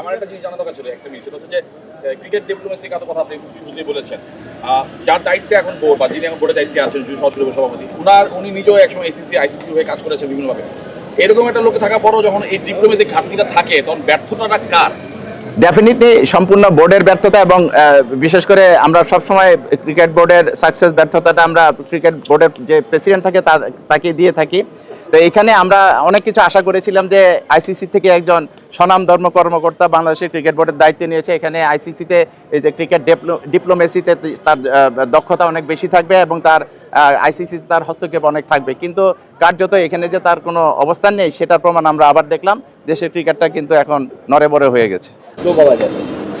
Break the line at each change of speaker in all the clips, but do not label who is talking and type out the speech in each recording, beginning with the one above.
আমার একটা জিনিস জানা দরকার ছিল, একটা মিনিট সেটা হচ্ছে যে ক্রিকেট ডিপ্লোমেসির কথা কথা আপনি শুরুতেই বলেছেন। যার দায়িত্বে এখন বোর্ড, বা যিনি এখন বোর্ডের দায়িত্বে আছেন যুব সভাপতি, উনার, উনি নিজেও একসময় এসিসি আইসিসি হয়ে কাজ করেছেন বিভিন্নভাবে। এরকম একটা লোকে থাকা পরও যখন এই ডিপ্লোমেসি ঘাটতিটা থাকে, তখন ব্যর্থতাটা কার?
ডেফিনেটলি সম্পূর্ণ বোর্ডের ব্যর্থতা এবং বিশেষ করে আমরা সবসময় ক্রিকেট বোর্ডের সাকসেস ব্যর্থতাটা আমরা ক্রিকেট বোর্ডের যে প্রেসিডেন্ট থাকে তাকে দিয়ে থাকি। তো এখানে আমরা অনেক কিছু আশা করেছিলাম যে আইসিসি থেকে একজন স্বনাম ধর্ম কর্মকর্তা বাংলাদেশের ক্রিকেট বোর্ডের দায়িত্ব নিয়েছে। এখানে আইসিসিতে এই যে ক্রিকেট ডিপ্লোমেসিতে তার দক্ষতা অনেক বেশি থাকবে এবং তার আইসিসি তার হস্তক্ষেপ অনেক থাকবে। কিন্তু কার্যত এখানে যে তার কোনো অবস্থান নেই সেটার প্রমাণ আমরা আবার দেখলাম। দেশের ক্রিকেটটা কিন্তু এখন নড়ে বড়ে হয়ে গেছে।
বলা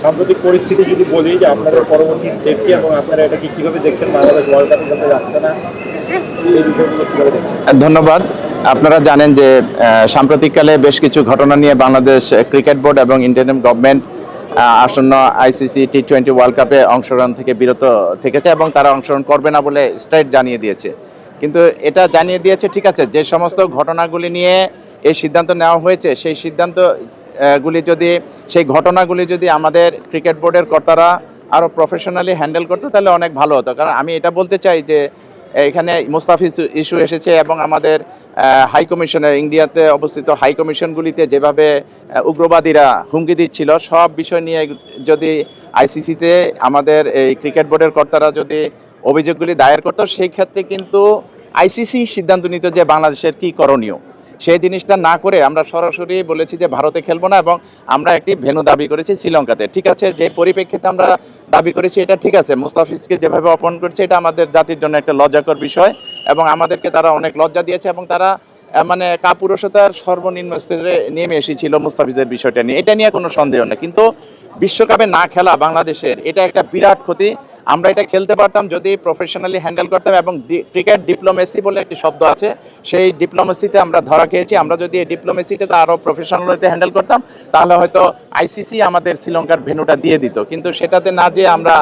সাম্প্রতিক পরিস্থিতি যদি বলি যে আপনাদের পরবর্তী স্টেপ কি এবং আপনারা এটাকে কীভাবে দেখছেন? বাংলাদেশ ওয়ার্ল্ড কাপে যাচ্ছে না? এই বিষয়গুলো কীভাবে দেখছেন?
ধন্যবাদ। আপনারা জানেন যে সাম্প্রতিককালে বেশ কিছু ঘটনা নিয়ে বাংলাদেশ ক্রিকেট বোর্ড এবং ইন্ডিয়ান গভর্নমেন্ট আসন্ন আইসিসি টি টোয়েন্টি ওয়ার্ল্ড কাপে অংশগ্রহণ থেকে বিরত থেকেছে এবং তারা অংশগ্রহণ করবে না বলে স্ট্রেট জানিয়ে দিয়েছে। কিন্তু এটা জানিয়ে দিয়েছে, ঠিক আছে, যে সমস্ত ঘটনাগুলি নিয়ে এই সিদ্ধান্ত নেওয়া হয়েছে, সেই সিদ্ধান্ত গুলি যদি, সেই ঘটনাগুলি যদি আমাদের ক্রিকেট বোর্ডের কর্তারা আরও প্রফেশনালি হ্যান্ডেল করতো, তাহলে অনেক ভালো হতো। কারণ আমি এটা বলতে চাই যে এখানে মুস্তাফিজ ইস্যু এসেছে এবং আমাদের হাই কমিশনের ইন্ডিয়াতে অবস্থিত হাই কমিশনগুলিতে যেভাবে উগ্রবাদীরা হুমকি দিচ্ছিল, সব বিষয় নিয়ে যদি আইসিসিতে আমাদের এই ক্রিকেট বোর্ডের কর্তারা যদি অভিযোগগুলি দায়ের করতো, সেই ক্ষেত্রে কিন্তু আইসিসি সিদ্ধান্ত নিত যে বাংলাদেশের কী করণীয়। সেই জিনিসটা না করে আমরা সরাসরি বলেছি যে ভারতে খেলব না এবং আমরা একটি ভেনু দাবি করেছি শ্রীলঙ্কাতে। ঠিক আছে, যে পরিপ্রেক্ষিতে আমরা দাবি করেছি এটা ঠিক আছে, মুস্তাফিজকে যেভাবে অপমান করছে এটা আমাদের জাতির জন্য একটা লজ্জাকর বিষয় এবং আমাদেরকে তারা অনেক লজ্জা দিয়েছে এবং তারা মানে কাপুরুষতার সর্বনিম্ন স্তরে নেমে এসেছিল মুস্তাফিজের বিষয়টা নিয়ে। এটা নিয়ে কোনো সন্দেহ নেই। কিন্তু বিশ্বকাপে না খেলা বাংলাদেশের, এটা একটা বিরাট ক্ষতি। আমরা এটা খেলতে পারতাম যদি প্রফেশনালি হ্যান্ডেল করতাম এবং ক্রিকেট ডিপ্লোমেসি বলে একটি শব্দ আছে। সেই ডিপ্লোমেসিতে আমরা ধরা খেয়েছি। আমরা যদি এই ডিপ্লোমেসিতে তা আরও প্রফেশনালিতে হ্যান্ডেল করতাম, তাহলে হয়তো আইসিসি আমাদের শ্রীলঙ্কার ভেন্যুটা দিয়ে দিত। কিন্তু সেটাতে না যে আমরা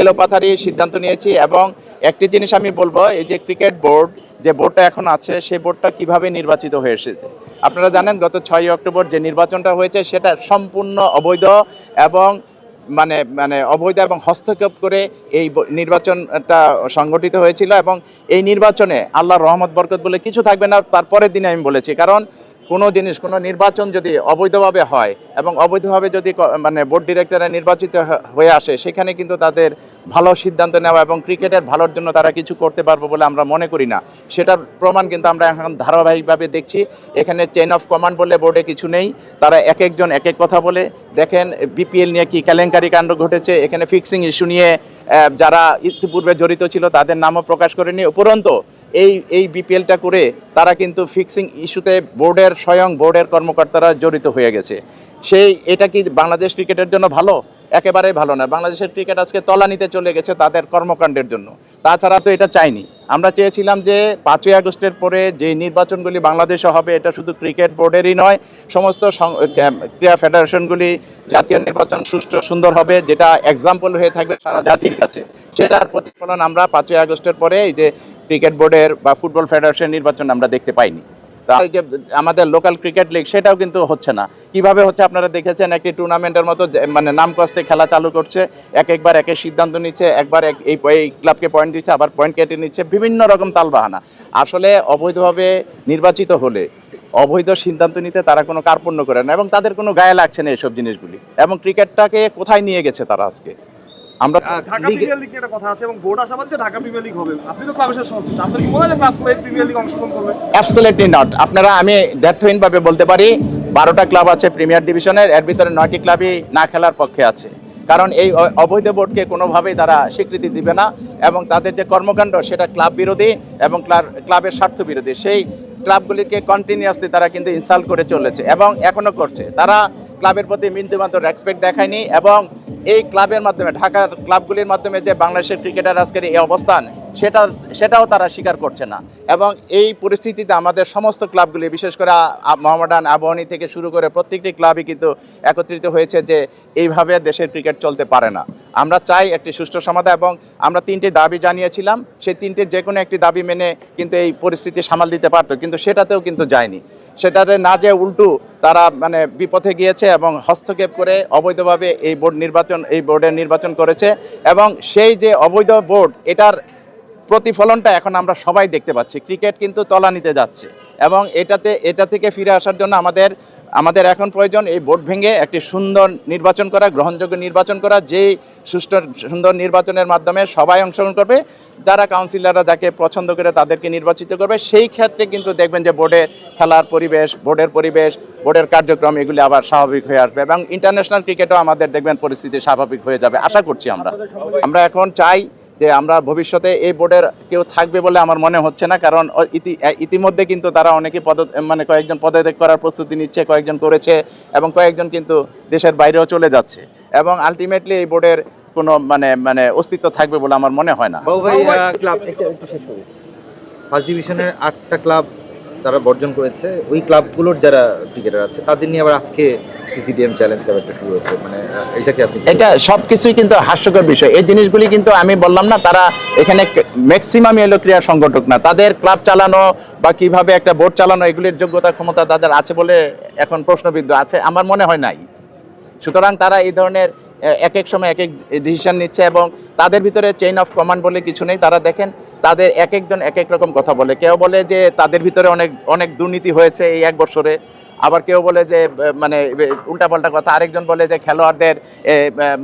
এলোপাথারি সিদ্ধান্ত নিয়েছি এবং একটি জিনিস আমি বলব, এই যে ক্রিকেট বোর্ড, যে বোর্ডটা এখন আছে, সেই বোর্ডটা কীভাবে নির্বাচিত হয়ে এসেছে? আপনারা জানেন, গত ছয়ই অক্টোবর যে নির্বাচনটা হয়েছে, সেটা সম্পূর্ণ অবৈধ এবং মানে মানে অবৈধ এবং হস্তক্ষেপ করে এই নির্বাচনটা সংগঠিত হয়েছিল এবং এই নির্বাচনে আল্লাহর রহমত, বরকত বলে কিছু থাকবে না, তারপরের দিনে আমি বলেছি। কারণ কোনো জিনিস, কোনো নির্বাচন যদি অবৈধভাবে হয় এবং অবৈধভাবে যদি মানে বোর্ড ডিরেক্টররা নির্বাচিত হয়ে আসে, সেখানে কিন্তু তাদের ভালো সিদ্ধান্ত নেওয়া এবং ক্রিকেটের ভালোর জন্য তারা কিছু করতে পারবে বলে আমরা মনে করি না। সেটার প্রমাণ কিন্তু আমরা এখন ধারাবাহিকভাবে দেখছি। এখানে চেইন অফ কমান্ড বলে বোর্ডে কিছু নেই। তারা এক একজন এক এক কথা বলে। দেখেন বিপিএল নিয়ে কি কেলেঙ্কারি কাণ্ড ঘটেছে? এখানে ফিক্সিং ইস্যু নিয়ে যারা ইতিপূর্বে জড়িত ছিল, তাদের নামও প্রকাশ করেনি। উপরন্ত এই এই বিপিএলটা করে তারা কিন্তু ফিক্সিং ইস্যুতে বোর্ডের, স্বয়ং বোর্ডের কর্মকর্তারা জড়িত হয়ে গেছে। সেই, এটা কি বাংলাদেশ ক্রিকেটের জন্য ভালো? একেবারেই ভালো না বাংলাদেশের ক্রিকেট আজকে তলানিতে চলে গেছে তাদের কর্মকাণ্ডের জন্য। তাছাড়া তো এটা চাইনি। আমরা চেয়েছিলাম যে পাঁচই আগস্টের পরে যে নির্বাচনগুলি বাংলাদেশে হবে, এটা শুধু ক্রিকেট বোর্ডেরই নয়, সমস্ত ক্রীড়া ফেডারেশনগুলি জাতীয় নির্বাচন সুষ্ঠু, সুন্দর হবে, যেটা এক্সাম্পল হয়ে থাকবে সারা জাতির কাছে। সেটার প্রতিফলন আমরা পাঁচই আগস্টের পরে এই যে ক্রিকেট বোর্ডের বা ফুটবল ফেডারেশন নির্বাচন আমরা দেখতে পাইনি। যে আমাদের লোকাল ক্রিকেট লিগ সেটাও কিন্তু হচ্ছে না। কীভাবে হচ্ছে আপনারা দেখেছেন একটি টুর্নামেন্টের মতো মানে নাম কস্তে খেলা চালু করছে, এক একবার এক সিদ্ধান্ত নিচ্ছে, একবার এক এই ক্লাবকে পয়েন্ট দিচ্ছে, আবার পয়েন্ট কেটে নিচ্ছে, বিভিন্ন রকম তালবাহানা। আসলে অবৈধভাবে নির্বাচিত হলে, অবৈধ সিদ্ধান্ত নিতে তারা কোনো কার্পণ্য করে না, এবং তাদের কোনো গায়ে লাগছে না এসব জিনিসগুলি। এবং ক্রিকেটটাকে কোথায় নিয়ে গেছে তারা আজকে? আমরা
ঢাকা প্রিমিয়ার লিগ একটা কথা আছে এবং বোর্ড আশাবাদী যে ঢাকা প্রিমিয়ার লিগ হবে। আপনি তো ক্লাবের সাথে সংশ্লিষ্ট আপনার কি মনে হয় ক্লাব প্রিমিয়ার লিগ অংশগ্রহণ করবে?
অ্যাবসোলিটলি নট আপনারা আমি ব্যর্থহীনভাবে বলতে পারি বারোটা ক্লাব আছে প্রিমিয়ার ডিভিশনের এর ভিতরে নয়টি ক্লাবই না খেলার পক্ষে আছে। কারণ এই অবৈধ বোর্ডকে কোনোভাবেই তারা স্বীকৃতি দিবে না এবং তাদের যে কর্মকাণ্ড সেটা ক্লাব বিরোধী এবং ক্লাব- ক্লাবের স্বার্থ বিরোধী। সেই ক্লাবগুলিকে কন্টিনিউয়াসলি তারা কিন্তু ইনস্টল করে চলেছে এবং এখনও করছে। তারা ক্লাবের প্রতি বিন্দুমাত্র রেসপেক্ট দেখায়নি এবং এই ক্লাবের মাধ্যমে ঢাকার ক্লাবগুলির মাধ্যমে যে বাংলাদেশের ক্রিকেটার আজকের এই অবস্থান সেটা, সেটাও তারা স্বীকার করছে না। এবং এই পরিস্থিতিতে আমাদের সমস্ত ক্লাবগুলি, বিশেষ করে মোহামেডান আবাহনী থেকে শুরু করে প্রত্যেকটি ক্লাবই কিন্তু একত্রিত হয়েছে যে এইভাবে দেশের ক্রিকেট চলতে পারে না। আমরা চাই একটি সুষ্ঠু সমাধান এবং আমরা তিনটি দাবি জানিয়েছিলাম। সেই তিনটির যে কোনো একটি দাবি মেনে কিন্তু এই পরিস্থিতি সামাল দিতে পারতো, কিন্তু সেটাতেও কিন্তু যায়নি। সেটাতে না যে উল্টু তারা মানে বিপথে গিয়েছে এবং হস্তক্ষেপ করে অবৈধভাবে এই বোর্ড নির্বাচন, এই বোর্ডের নির্বাচন করেছে এবং সেই যে অবৈধ বোর্ড, এটার প্রতিফলনটা এখন আমরা সবাই দেখতে পাচ্ছি। ক্রিকেট কিন্তু তলানিতে যাচ্ছে এবং এটাতে এটা থেকে ফিরে আসার জন্য আমাদের আমাদের এখন প্রয়োজন এই বোর্ড ভেঙে একটি সুন্দর নির্বাচন করা গ্রহণযোগ্য নির্বাচন করা যেই সুষ্ঠু সুন্দর নির্বাচনের মাধ্যমে সবাই অংশগ্রহণ করবে যারা কাউন্সিলররা যাকে পছন্দ করে তাদেরকে নির্বাচিত করবে। সেই ক্ষেত্রে কিন্তু দেখবেন যে বোর্ডে খেলার পরিবেশ বোর্ডের পরিবেশ বোর্ডের কার্যক্রম এগুলি আবার স্বাভাবিক হয়ে আসবে এবং ইন্টারন্যাশনাল ক্রিকেটও আমাদের দেখবেন পরিস্থিতি স্বাভাবিক হয়ে যাবে। আশা করছি আমরা। আমরা এখন চাই যে আমরা ভবিষ্যতে এই বোর্ডের কেউ থাকবে বলে আমার মনে হচ্ছে না কারণ ইতি ইতিমধ্যে কিন্তু তারা অনেকে পদ মানে কয়েকজন পদত্যাগ করার প্রস্তুতি নিচ্ছে কয়েকজন করেছে এবং কয়েকজন কিন্তু দেশের বাইরেও চলে যাচ্ছে এবং আলটিমেটলি এই বোর্ডের কোনো মানে মানে অস্তিত্ব থাকবে বলে আমার মনে হয় না।
ক্লাব ফার্স্ট ডিভিশনের আটটা ক্লাব তারা বর্জন করেছে ওই ক্লাবগুলোর যারা ক্রিকেটার আছে তাদের নিয়ে আবার আজকে সিসিডিএম চ্যালেঞ্জ কাপ একটা শুরু হয়েছে। মানে এটাকে আপনি
এটা সব কিছুই কিন্তু হাস্যকর বিষয়। এই জিনিসগুলি কিন্তু আমি বললাম না তারা এখানে ম্যাক্সিমাম এলো ক্রীড়া সংগঠক না। তাদের ক্লাব চালানো বা কীভাবে একটা বোর্ড চালানো এগুলির যোগ্যতা ক্ষমতা তাদের আছে বলে এখন প্রশ্নবিদ্ধ আছে আমার মনে হয় নাই। সুতরাং তারা এই ধরনের এক এক সময় এক এক ডিসিশন নিচ্ছে এবং তাদের ভিতরে চেইন অফ কমান্ড বলে কিছু নেই। তারা দেখেন, তাদের এক একজন এক এক রকম কথা বলে। কেউ বলে যে তাদের ভিতরে অনেক অনেক দুর্নীতি হয়েছে এই এক বছরে। আবার কেউ বলে যে মানে উল্টাপাল্টা কথা। আরেকজন বলে যে খেলোয়াড়দের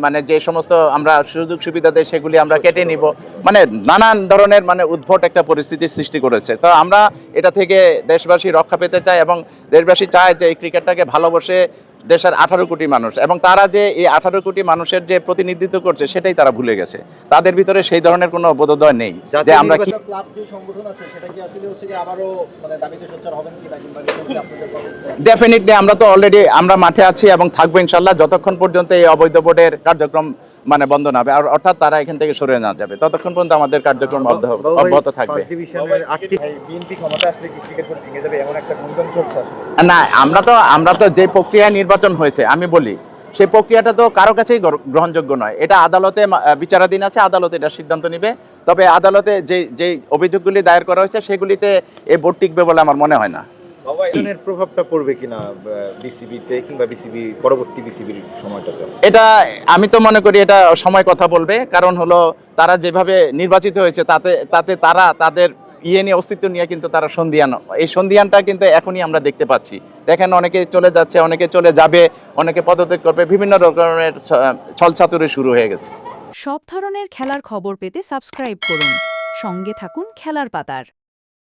মানে যে সমস্ত আমরা সুযোগ সুবিধা দেয় সেগুলি আমরা কেটে নিব। মানে নানান ধরনের মানে উদ্ভট একটা পরিস্থিতির সৃষ্টি করেছে। তো আমরা এটা থেকে দেশবাসী রক্ষা পেতে চাই এবং দেশবাসী চায় যে এই ক্রিকেটটাকে ভালোবাসে দেশের আঠারো কোটি মানুষ এবং তারা যে এই আঠারো কোটি মানুষের যে প্রতিনিধিত্ব করছে সেটাই তারা ভুলে গেছে। তাদের ভিতরে সেই ধরনের কোনো বোধোদয় নেই যে আমরা কি
একটা ক্লাব যে সংগঠন আছে সেটা কি আসলে হচ্ছে কি আবারও মানে
ডেফিনেটলি আমরা তো অলরেডি আমরা মাঠে আছি এবং থাকব ইনশাল্লাহ যতক্ষণ পর্যন্ত এই অবৈধ বোর্ডের কার্যক্রম মানে বন্ধ না হবে আর অর্থাৎ তারা এখান থেকে সরে না যাবে ততক্ষণ পর্যন্ত আমাদের কার্যক্রম অব্যাহত- থাকবে। না আমরা তো আমরা তো যে প্রক্রিয়ায় নির্বাচন হয়েছে আমি বলি সেই প্রক্রিয়াটা তো কারও কাছেই গ্রহণযোগ্য নয়। এটা আদালতে বিচারাধীন আছে আদালত এটা সিদ্ধান্ত নেবে। তবে আদালতে যে যে অভিযোগগুলি দায়ের করা হয়েছে সেগুলিতে এই বোর্ড টিকবে বলে আমার মনে হয় না।
প্রভাবটা পড়বে কিনা বিসিবিতে কিংবা বিসিবি পরবর্তী বিসিবির সময়টাতে?
এটা আমি তো মনে করি এটা সময় কথা বলবে কারণ হলো তারা যেভাবে নির্বাচিত হয়েছে তাতে তাতে তারা তাদের ইয়ে নিয়ে, অস্তিত্ব নিয়ে কিন্তু তারা সন্ধিয়ান, এই সন্ধিয়ানটা কিন্তু এখনই আমরা দেখতে পাচ্ছি। দেখেন অনেকে চলে যাচ্ছে, অনেকে চলে যাবে, অনেকে পদত্যাগ করবে, বিভিন্ন রকমের ছ- ছলচাতুরি শুরু হয়ে গেছে।
সব ধরনের খেলার খবর পেতে সাবস্ক্রাইব করুন। সঙ্গে থাকুন খেলার পাতার।